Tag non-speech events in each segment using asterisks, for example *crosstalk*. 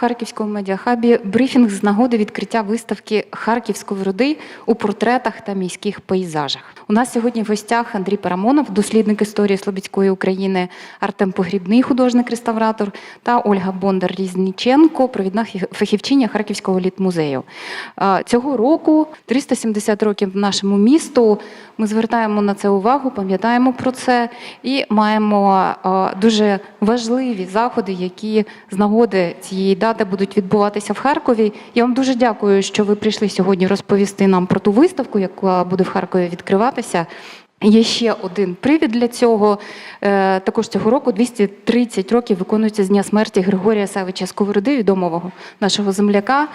Харківському медіахабі брифінг з нагоди відкриття виставки Харківської роди у портретах та міських пейзажах. У нас сьогодні в гостях Андрій Парамонов, дослідник історії Слобідської України, Артем Погрібний, художник-реставратор, та Ольга Бондар Різніченко, провідна фахівчиня Харківського літмузею. Цього року 370 років нашому місту. Ми звертаємо на це увагу, пам'ятаємо про це і маємо дуже важливі заходи, які з нагоди цієї дати будуть відбуватися в Харкові. Я вам дуже дякую, що ви прийшли сьогодні розповісти нам про ту виставку, яка буде в Харкові відкриватися. Є ще один привід для цього. Е, Також цього року 230 років виконується з дня смерті Григорія Савича Сковороди, відомого нашого земляка.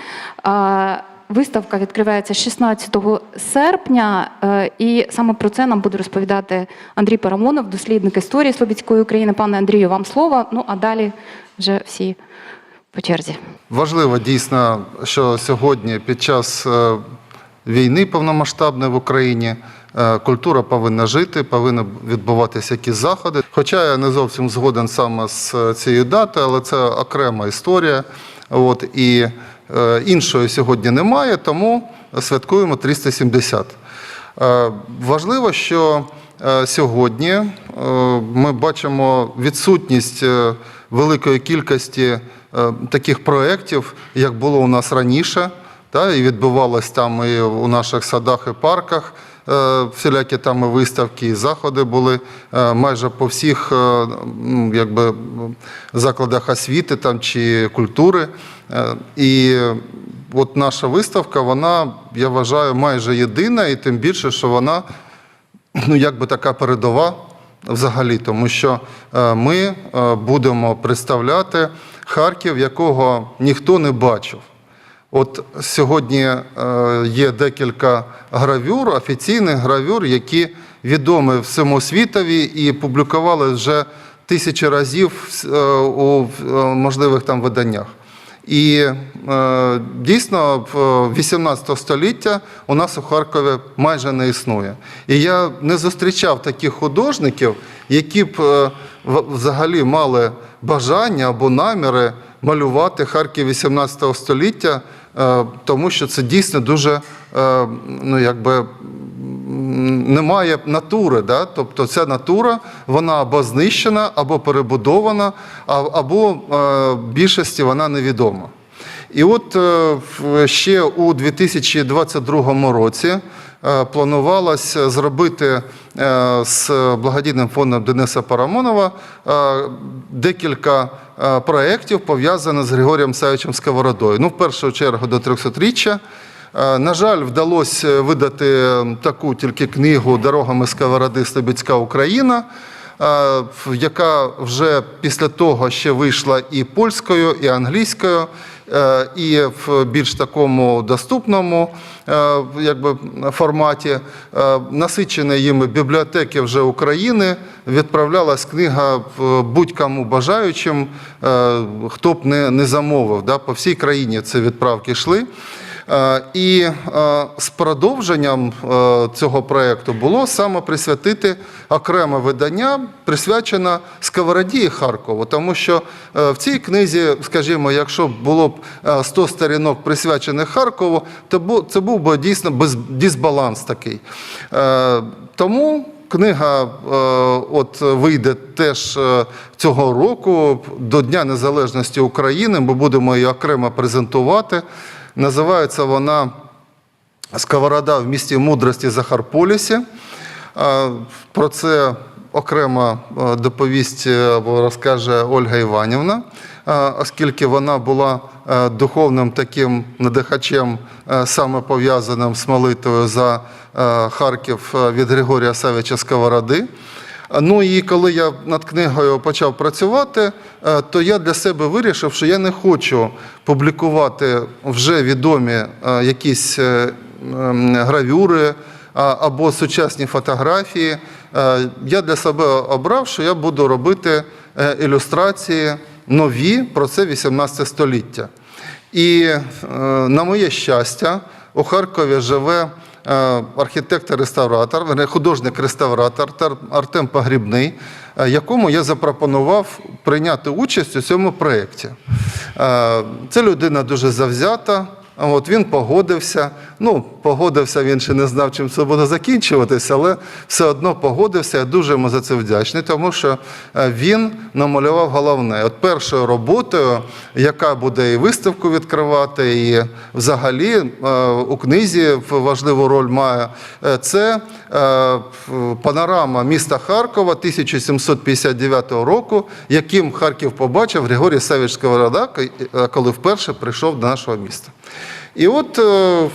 Виставка відкривається 16 серпня, е, і саме про це нам буде розповідати Андрій Парамонов, дослідник історії Слобідської України. Пане Андрію, вам слово. Ну а далі вже всі по черзі. Важливо дійсно, що сьогодні під час е, війни повномасштабної в Україні е, культура повинна жити, повинні відбуватися якісь заходи. Хоча я не зовсім згоден саме з е, цією датою, але це окрема історія. От, і іншої сьогодні немає, тому святкуємо 370. Е, Важливо, що сьогодні ми бачимо відсутність великої кількості таких проєктів, як було у нас раніше, та, і відбувалось там і у наших садах і парках. е, Всілякі там і виставки, і заходи були е, майже по всіх е, якби, закладах освіти там, чи культури. Е, І от наша виставка, вона, я вважаю, майже єдина, і тим більше, що вона ну, якби така передова взагалі, тому що е, ми е, будемо представляти Харків, якого ніхто не бачив. От сьогодні е, є декілька гравюр, офіційних гравюр, які відомі всьому світові і публікували вже тисячі разів е, у е, можливих там виданнях. І дійсно в 18 століття у нас у Харкові майже не існує. І я не зустрічав таких художників, які б е, взагалі мали бажання або наміри малювати Харків 18 століття, е, тому що це дійсно дуже е, ну, якби, немає натури. Да? Тобто ця натура вона або знищена, або перебудована, або в більшості вона невідома. І от ще у 2022 році планувалось зробити з благодійним фондом Дениса Парамонова е, декілька е, проєктів, пов'язаних з Григорієм Савичем Сковородою. Ну, в першу чергу до 300-річчя. Е, На жаль, вдалося видати таку тільки книгу Дорогами Сковороди Слобідська Україна, е, яка вже після того ще вийшла і польською, і англійською, е, і в більш такому доступному е, якби, форматі. Е, Насичені їми бібліотеки вже України. Відправлялась книга будь-кому бажаючим, е, хто б не, не замовив. Да? По всій країні ці відправки йшли. Е, І е, з продовженням е, цього проєкту було саме присвятити окреме видання, присвячене Сковороді Харкову. Тому що в цій книзі, скажімо, якщо було б е, 100 сторінок присвячених Харкову, то це був би дійсно дисбаланс такий. Тому Книга от вийде теж цього року до Дня Незалежності України. Ми будемо її окремо презентувати. Називається вона Сковорода в місті мудрості Захарполісі. Про це окремо е, доповість е, або розкаже Ольга Іванівна, оскільки вона була е, духовним таким надихачем, саме пов'язаним з молитвою за Харків від Григорія Савича Сковороди. Ну і коли я над книгою почав працювати, е, то я для себе вирішив, що я не хочу публікувати вже відомі е, якісь е, гравюри або сучасні фотографії. Я для себе обрав, що я буду робити ілюстрації нові про це 18 століття. І на моє щастя, у Харкові живе архітектор-реставратор, художник-реставратор Артем Погрібний, е, якому я запропонував прийняти участь у цьому проєкті. Е, Це людина дуже завзята. От він погодився. Ну, погодився, він ще не знав, чим це буде закінчуватися, але все одно погодився. Я дуже йому за це вдячний, тому що е, він намалював головне. От першою роботою, яка буде і виставку відкривати, і взагалі е, у книзі важливу роль має, е, це панорама міста Харкова 1759 року, яким Харків побачив Григорій Савіч Сковорода, коли вперше прийшов до нашого міста. І от е,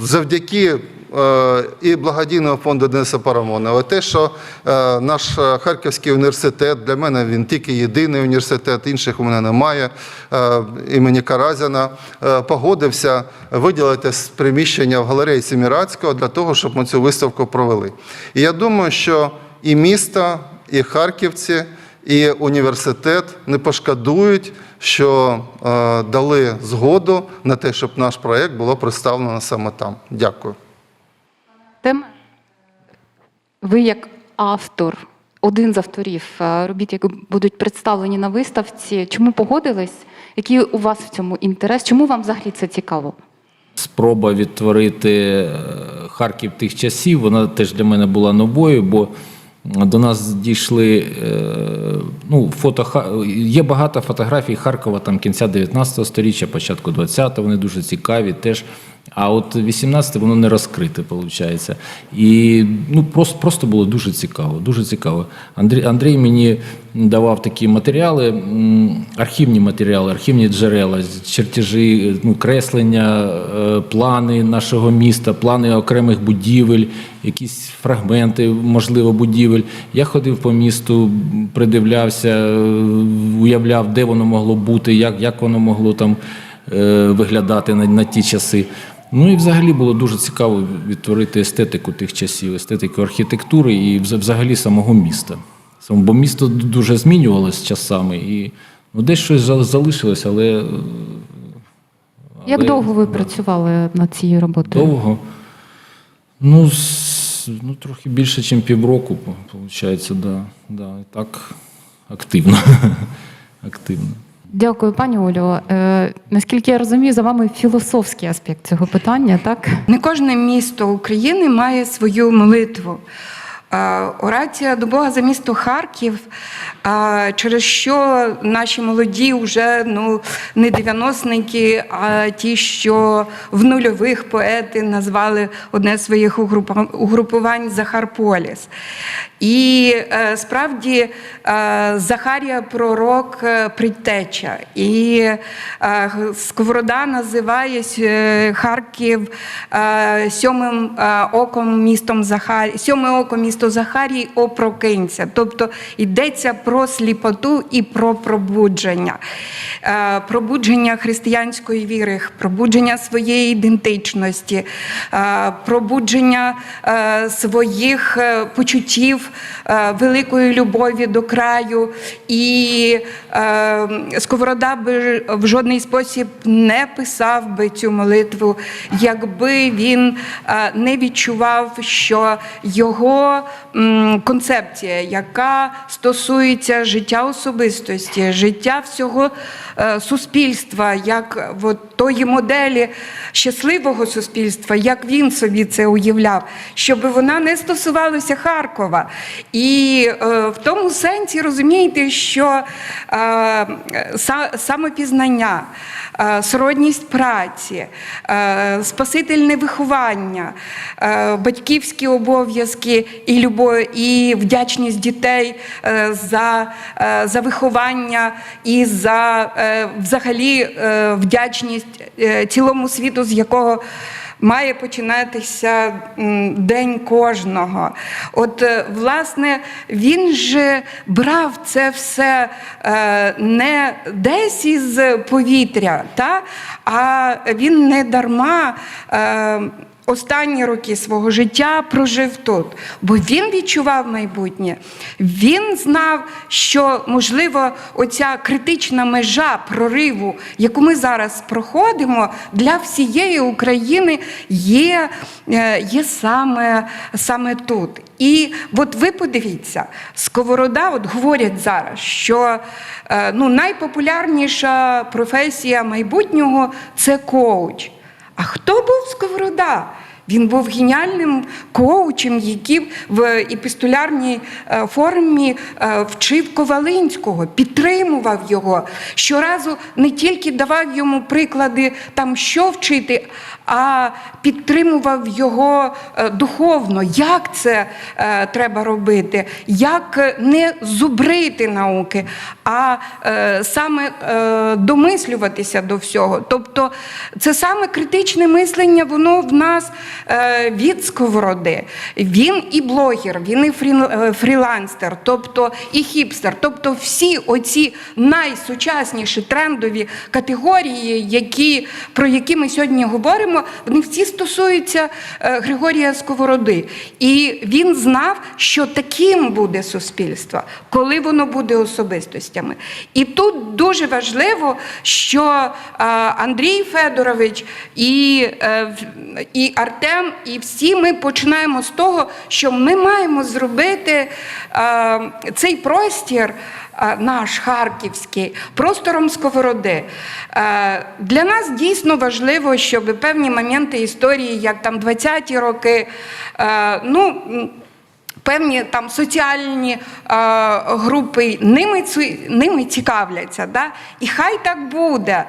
завдяки е, і благодійного фонду Дениса Парамонова, те, що е, наш е, Харківський університет, для мене він тільки єдиний університет, інших у мене немає, е, імені Каразіна, е, погодився виділити приміщення в галереї Семірадського для того, щоб ми цю виставку провели. І я думаю, що і місто, і харківці, і університет не пошкодують, що е, дали згоду на те, щоб наш проєкт було представлено саме там. Дякую. Тема. Ви як автор, один з авторів е, робіт, які будуть представлені на виставці. Чому погодились? Який у вас в цьому інтерес? Чому вам взагалі це цікаво? спроба відтворити е, Харків тих часів, вона теж для мене була новою, бо до нас дійшли е, ну, фото, є багато фотографій Харкова там, кінця 19 століття, початку 20-го, вони дуже цікаві теж. А от 18 воно не розкрите, виходить. І ну, просто, просто було дуже цікаво. Дуже цікаво. Андрій, Андрій мені давав такі матеріали, архівні матеріали, архівні джерела, чертежі, ну, креслення, е, плани нашого міста, плани окремих будівель, якісь фрагменти, можливо, будівель. Я ходив по місту, придивлявся, е, уявляв, де воно могло бути, як, як воно могло там е, виглядати на, на ті часи. Ну і взагалі було дуже цікаво відтворити естетику тих часів, естетику архітектури і взагалі самого міста. Бо місто дуже змінювалося часами, і ну, десь щось залишилось, але е, Як Але- довго ви працювали над цією роботою? довго. Ну, с- ну трохи більше, ніж півроку, виходить, да, да, так активно. *laughs* активно. Дякую, пані Олю. Е, наскільки я розумію, за вами філософський аспект цього питання, так? Не кожне місто України має свою молитву. Орація до Бога за місто Харків, через що наші молоді вже ну, не дев'яносники, а ті, що в нульових поети назвали одне з своїх угрупувань Захарполіс. І е, справді е, Захарія пророк е, предтеча. І Сковорода називає Харків сьомим оком містом Захарії, сьоме око місто Захарії опрокинься. Тобто йдеться про сліпоту і про пробудження. Е, Пробудження християнської віри, пробудження своєї ідентичності, е, пробудження е, своїх почуттів великої любові до краю. І Сковорода би в жодний спосіб не писав би цю молитву, якби він не відчував, що його концепція, яка стосується життя особистості, життя всього е, суспільства, як от тої моделі щасливого суспільства, як він собі це уявляв, щоб вона не стосувалася Харкова. І е, в тому сенсі розумієте, що е, самопізнання, сродність праці, спасительне виховання, батьківські обов'язки і любов, і вдячність дітей е, за, е, за виховання і за е, взагалі вдячність цілому світу, з якого має починатися день кожного. От, власне, він же брав це все не десь із повітря, та? а він не дарма. Останні роки свого життя прожив тут, бо він відчував майбутнє. Він знав, що можливо оця критична межа прориву, яку ми зараз проходимо, для всієї України є, е, є саме, саме тут. І от ви подивіться, сковорода, от говорять зараз, що е, ну, найпопулярніша професія майбутнього це коуч. А хто був Сковорода? Він був геніальним коучем, який в епістолярній е, формі е, вчив Ковалинського, підтримував його. Щоразу не тільки давав йому приклади там, що вчити, а підтримував його е, духовно, як це е, треба робити, як не зубрити науки, а е, саме е, домислюватися до всього. Тобто це саме критичне мислення, воно в нас е, від сковороди. Він і блогер, він і фрі- е, фрілансер, тобто і хіпстер. Тобто всі оці найсучасніші трендові категорії, які, про які ми сьогодні говоримо, вони всі стосуються е, Григорія Сковороди. І він знав, що таким буде суспільство, коли воно буде особистостями. І тут дуже важливо, що е, Андрій Федорович і, е, і Артем, і всі ми починаємо з того, що ми маємо зробити цей простір. Е, Наш харківський простором сковороди. Е, Для нас дійсно важливо, щоб певні моменти історії, як там 20-ті роки, е, ну. Певні там соціальні е, групи ними, ними цікавляться. Да? І хай так буде. Е,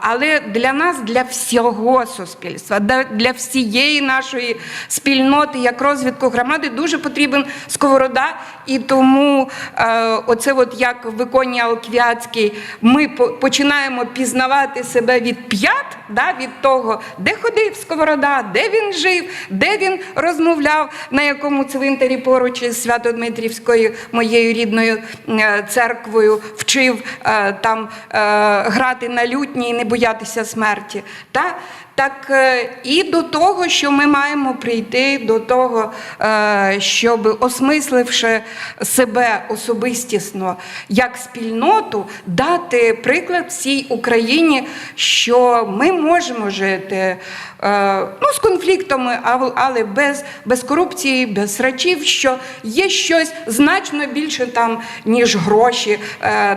але для нас, для всього суспільства, для всієї нашої спільноти, як розвитку громади, дуже потрібен сковорода. І тому е, оце, от як в іконі Алквіацькій, ми починаємо пізнавати себе від п'ят, да? від того, де ходив сковорода, де він жив, де він розмовляв, на якому цвинтарі поруч із Свято-Дмитрівською, моєю рідною е, церквою, вчив е, там е, грати на лютні і не боятися смерті. Та? Так е, і до того, що ми маємо прийти до того, е, щоб осмисливши себе особистісно як спільноту, дати приклад всій Україні, що ми можемо жити е, ну, з конфліктами, але без, без корупції, без срачів, що є щось значно більше там, ніж гроші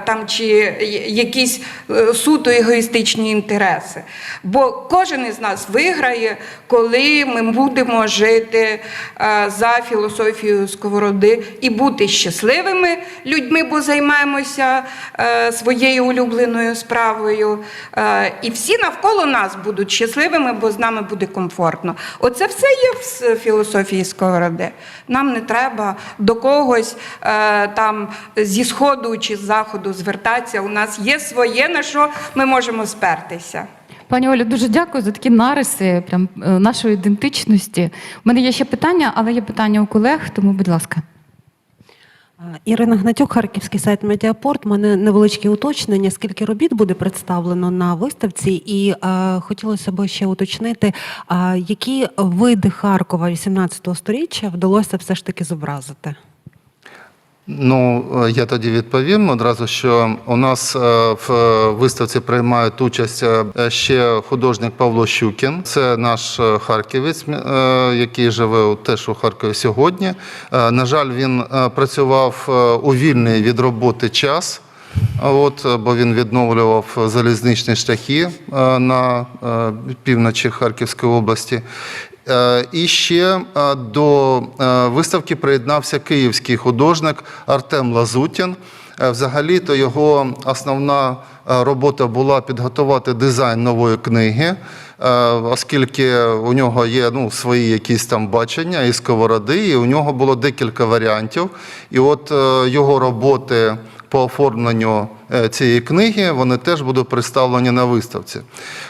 там, чи якісь суто егоїстичні інтереси. Бо кожен із нас виграє, коли ми будемо жити е, за філософією сковороди і бути щасливими людьми, бо займаємося е, своєю улюбленою справою. Е, І всі навколо нас будуть щасливими, бо з нами буде комфортно. Оце все є в філософії сковороди. Нам не треба до когось там зі сходу чи з заходу звертатися. У нас є своє, на що ми можемо спертися. Пані Олю, дуже дякую за такі нариси прям, е, нашої ідентичності. У мене є ще питання, але є питання у колег, тому, будь ласка. Ірина Гнатюк, Харківський сайт Медіапорт. У мене невеличке уточнення, скільки робіт буде представлено на виставці, і е, хотілося б ще уточнити, а, які види Харкова 18 століття вдалося все ж таки зобразити. Ну, е, я тоді відповім одразу, що у нас е, в е, виставці приймають участь ще художник Павло Щукін. Це наш харківець, який живе теж у Харкові сьогодні. На жаль, він працював у вільний від роботи час. От, бо він відновлював залізничні шляхи на півночі Харківської області. Е, І ще е, до е, виставки приєднався київський художник Артем Лазутін. Е, Взагалі-то його основна робота була підготувати дизайн нової книги, оскільки у нього є ну, свої якісь там бачення і сковороди, і у нього було декілька варіантів. І от його роботи по оформленню е, цієї книги вони теж будуть представлені на виставці.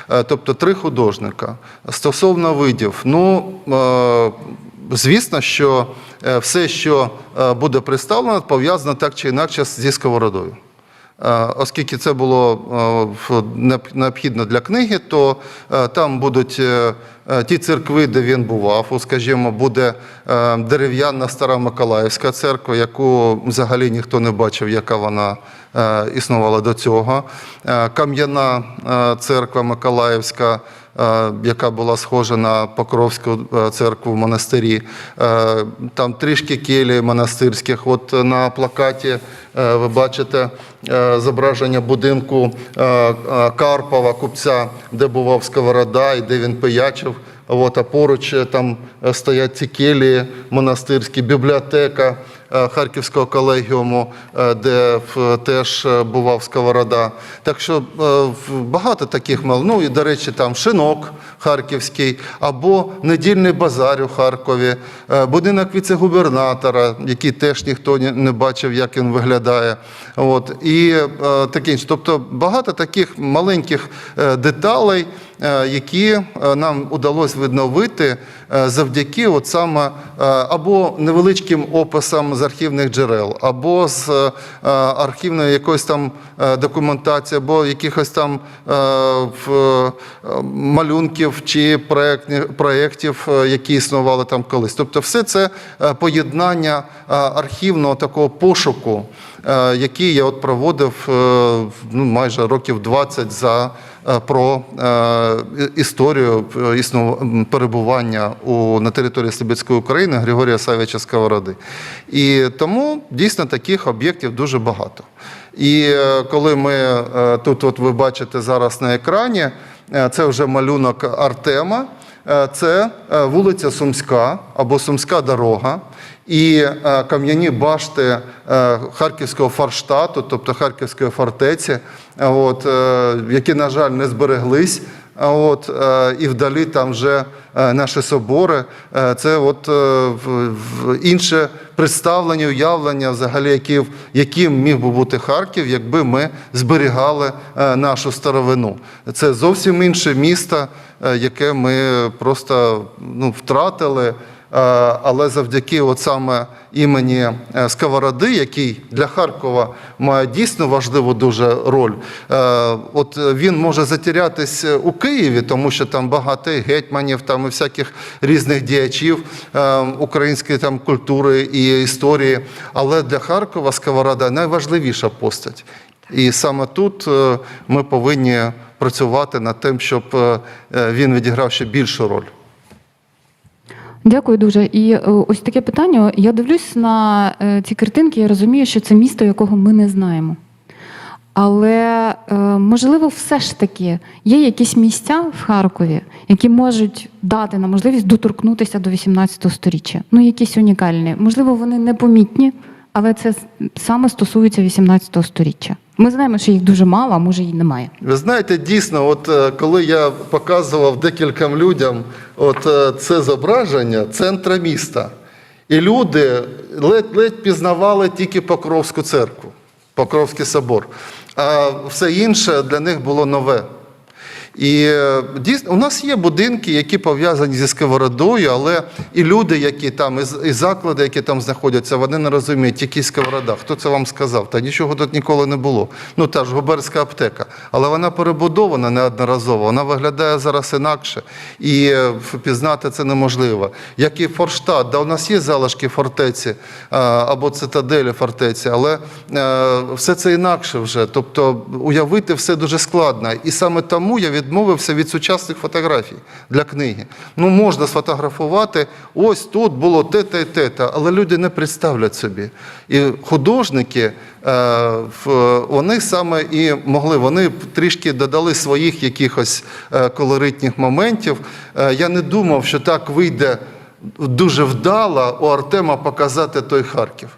Е, Тобто три художника. Стосовно видів, ну е, звісно, що все, що буде представлено, пов'язано так чи інакше зі сковородою. Е, Оскільки це було е, необхідно для книги, то е, там будуть ті церкви, де він бував. Скажімо, буде дерев'яна стара Миколаївська церква, яку взагалі ніхто не бачив, яка вона існувала до цього. Кам'яна церква Миколаївська, яка була схожа на Покровську е, церкву в монастирі. Е, Там трішки келій монастирських. От на плакаті е, ви бачите е, зображення будинку е, е, Карпова, купця, де бував Сковорода і де він пиячив. От, а поруч е, там е, стоять ці келії монастирські, бібліотека е, Харківського колегіуму, е, де теж е, бував Сковорода. Так що е, багато таких мал. Ну і, до речі, там шинок харківський, або недільний базар у Харкові, е, будинок віце-губернатора, який теж ніхто не бачив, як він виглядає. От, і е, таке інше. Тобто багато таких маленьких е, деталей, е, які е, нам удалося відновити е, завдяки от саме е, або невеличким описам з архівних джерел, або з е, архівної якоїсь там е, документації, або якихось там е, е, малюнків чи проєктів, е, які існували там колись. Тобто, все це е, поєднання е, архівного такого пошуку, е, який я от проводив е, ну, майже років 20 за е, про е, історію е, перебування у, на території Слобідської України Григорія Савича Сковороди. І тому дійсно таких об'єктів дуже багато. І е, коли ми е, тут, от ви бачите зараз на екрані, е, це вже малюнок Артема. Е, Це е, вулиця Сумська або Сумська дорога. І е, кам'яні башти е, Харківського форштату, тобто Харківської фортеці, е, от, які, на жаль, не збереглись. От, і вдалі там вже наші собори. Це от інше представлення, уявлення, взагалі, яким міг би бути Харків, якби ми зберігали нашу старовину. Це зовсім інше місто, яке ми просто ну, втратили. Е, Але завдяки от саме імені е, Сковороди, який для Харкова має дійсно важливу дуже роль, е, от він може затерятись у Києві, тому що там багато гетьманів, там і всяких різних діячів української там культури і історії. Але для Харкова Сковорода найважливіша постать. І саме тут ми повинні працювати над тим, щоб він відіграв ще більшу роль. Дякую дуже. І е, ось таке питання. Я дивлюсь на е, ці картинки, я розумію, що це місто, якого ми не знаємо. Але е, можливо, все ж таки є якісь місця в Харкові, які можуть дати нам можливість доторкнутися до 18 століття. Ну, якісь унікальні. Можливо, вони непомітні, але це саме стосується 18 століття. Ми знаємо, що їх дуже мало, а може і немає. Ви знаєте, дійсно, от е, коли я показував декільком людям от е, це зображення центра міста, і люди ледь-ледь пізнавали тільки Покровську церкву, Покровський собор, а все інше для них було нове. І е, дійсно, у нас є будинки, які пов'язані зі сковородою, але і люди, які там, і заклади, які там знаходяться, вони не розуміють, які сковорода. Хто це вам сказав? Та нічого тут ніколи не було. Ну та ж губерська аптека. Але вона перебудована неодноразово, вона виглядає зараз інакше. І е, впізнати це неможливо. Як і Форштадт, да, у нас є залишки фортеці або цитаделі фортеці, але е, все це інакше вже. Тобто уявити все дуже складно. І саме тому я відмовився від сучасних фотографій для книги. Ну, можна сфотографувати, ось тут було те-те, те-те, але люди не представлять собі. І художники, е, вони саме і могли, вони трішки додали своїх якихось е, колоритних моментів. Е, Я не думав, що так вийде дуже вдало у Артема показати той Харків.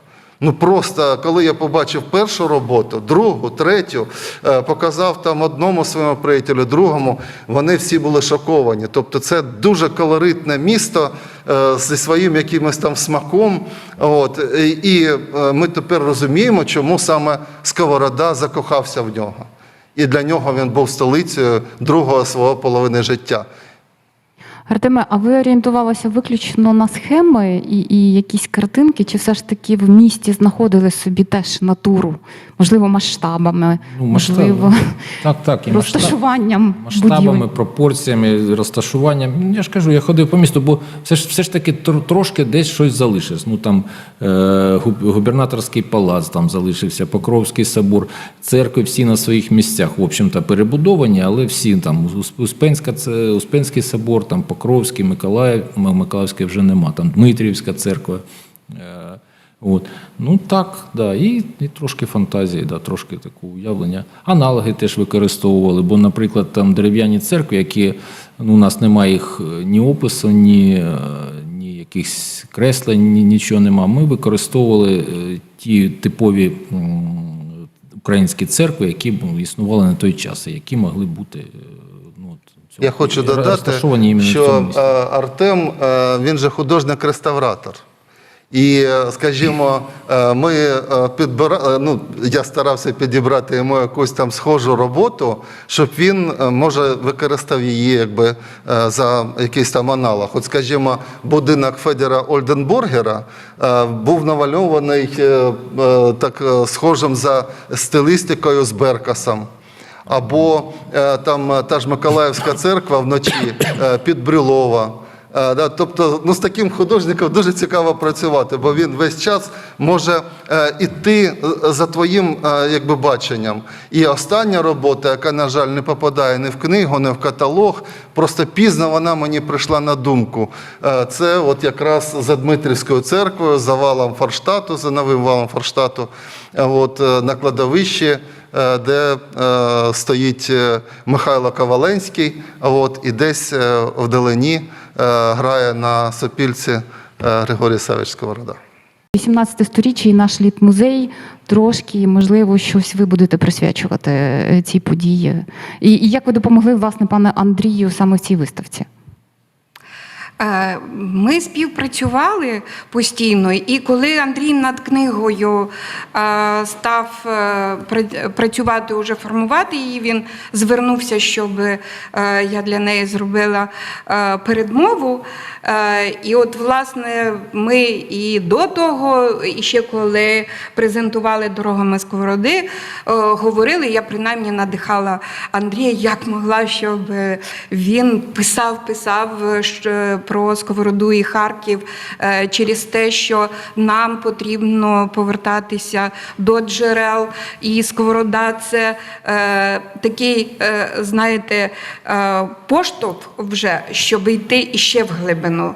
Ну просто коли я побачив першу роботу, другу, третю, е, показав там одному своєму приятелю, другому, вони всі були шоковані. Тобто це дуже колоритне місто е, зі своїм якимось там смаком. От, і, е, ми тепер розуміємо, чому саме Сковорода закохався в нього. І для нього він був столицею другого свого половини життя. Артеме, а ви орієнтувалися виключно на схеми і, і якісь картинки, чи все ж таки в місті знаходили собі теж натуру, можливо, масштабами, Ну, можливо, Так, так, і масштаб- розташуванням масштабами, будівель? пропорціями, розташуванням. Я ж кажу, я ходив по місту, бо все ж все ж таки тр- трошки десь щось залишилось. Ну там е, губернаторський палац там залишився, Покровський собор, церкви всі на своїх місцях, в общем-то, перебудовані, але всі там Успенська, це Успенський собор, там Покровський, Миколаїв, М- Миколаївський вже нема, там Дмитрівська церква. Е, От. Ну так, да. І, і трошки фантазії, да, трошки таке уявлення. Аналоги теж використовували, бо, наприклад, там дерев'яні церкви, які ну, у нас немає їх е, ні опису, ні, е, ні якихось креслень, ні, нічого нема. Ми використовували ті типові українські церкви, які існували на той час, і які могли бути. е, Ну, от, цього- Я хочу додати, що е, Артем е, він же художник-реставратор. І, е, скажімо, ми підбира... ну, я старався підібрати йому якусь там схожу роботу, щоб він може використав її якби за якийсь там аналог. От, скажімо, будинок Федера Ольденбургера був намальований е, так схожим за стилістикою з Беркасом. Або е, там е, та ж Миколаївська церква вночі е, під Брюлова. Да, тобто, ну, з таким художником дуже цікаво працювати, бо він весь час може іти за твоїм якби, баченням. І остання робота, яка, на жаль, не попадає ні в книгу, ні в каталог, просто пізно вона мені прийшла на думку. Це от якраз за Дмитрівською церквою, за валом Форштату, за новим валом Форштату, от, на кладовищі де е, стоїть е, Михайло Коваленський, от, і десь е, вдалині е, грає на сопільці е, Григорій Савич Сковорода. 18 сторіччя і наш літ-музей трошки, можливо, щось ви будете присвячувати е, цій події. І, і як ви допомогли, власне, пане Андрію, саме в цій виставці? Ми співпрацювали постійно, і коли Андрій над книгою став е, працювати, уже формувати її, він звернувся, щоб е, я для неї зробила е, передмову. І от, власне, ми і до того, і ще коли презентували дорогами сковороди, говорили, я принаймні надихала Андрія, як могла, щоб він писав, писав що- про сковороду і Харків е, через те, що нам потрібно повертатися до джерел. І сковорода це е, такий, е, знаєте, поштовх вже, щоб йти іще в глибину.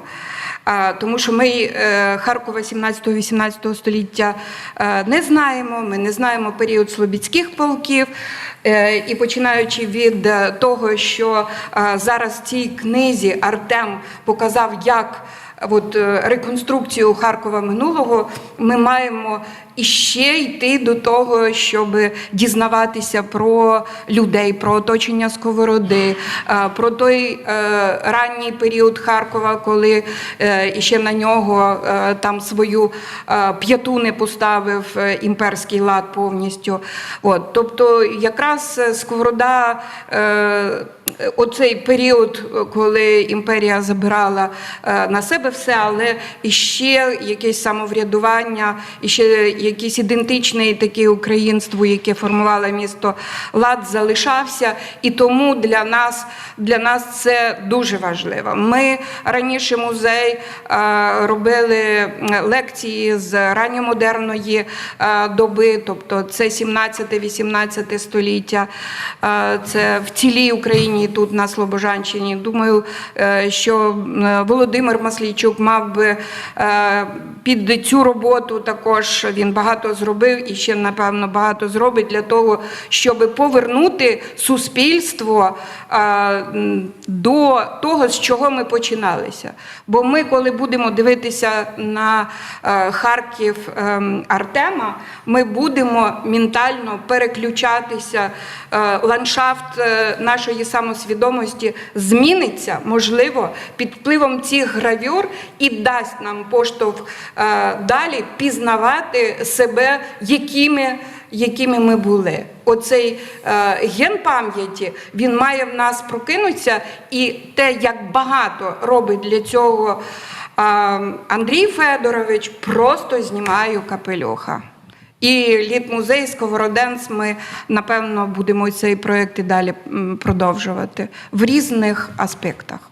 Тому що ми Харкова 17-18 століття не знаємо, ми не знаємо період Слобідських полків. Е, І починаючи від е, того, що е, зараз в цій книзі Артем показав, як от, реконструкцію Харкова минулого, ми маємо іще йти до того, щоб дізнаватися про людей, про оточення сковороди, е, про той е, ранній період Харкова, коли е, іще на нього там свою п'яту не поставив імперський лад повністю. От, тобто, якраз сковорода. Оцей період, коли імперія забирала на себе все, але іще якесь самоврядування, іще якийсь ідентичний такий українству, яке формувало місто лад, залишався. І тому для нас, для нас це дуже важливо. Ми раніше музей е, робили лекції з ранньомодерної е, доби, тобто це 17-18 століття, е, це в цілій Україні тут на Слобожанщині. Думаю, що Володимир Маслійчук мав би під цю роботу також він багато зробив і ще, напевно, багато зробить для того, щоб повернути суспільство е, до того, з чого ми починалися. Бо ми, коли будемо дивитися на е, Харків ем, Артема, ми будемо ментально переключатися. Е, Ландшафт нашої самосвідомості зміниться, можливо, під впливом цих гравюр і дасть нам поштовх далі пізнавати себе, якими якими ми були. Оцей е, ген пам'яті він має в нас прокинутися, і те, як багато робить для цього е, Андрій Федорович, просто знімаю капелюха. І літмузей Сковороденц ми напевно будемо цей проект і далі продовжувати в різних аспектах.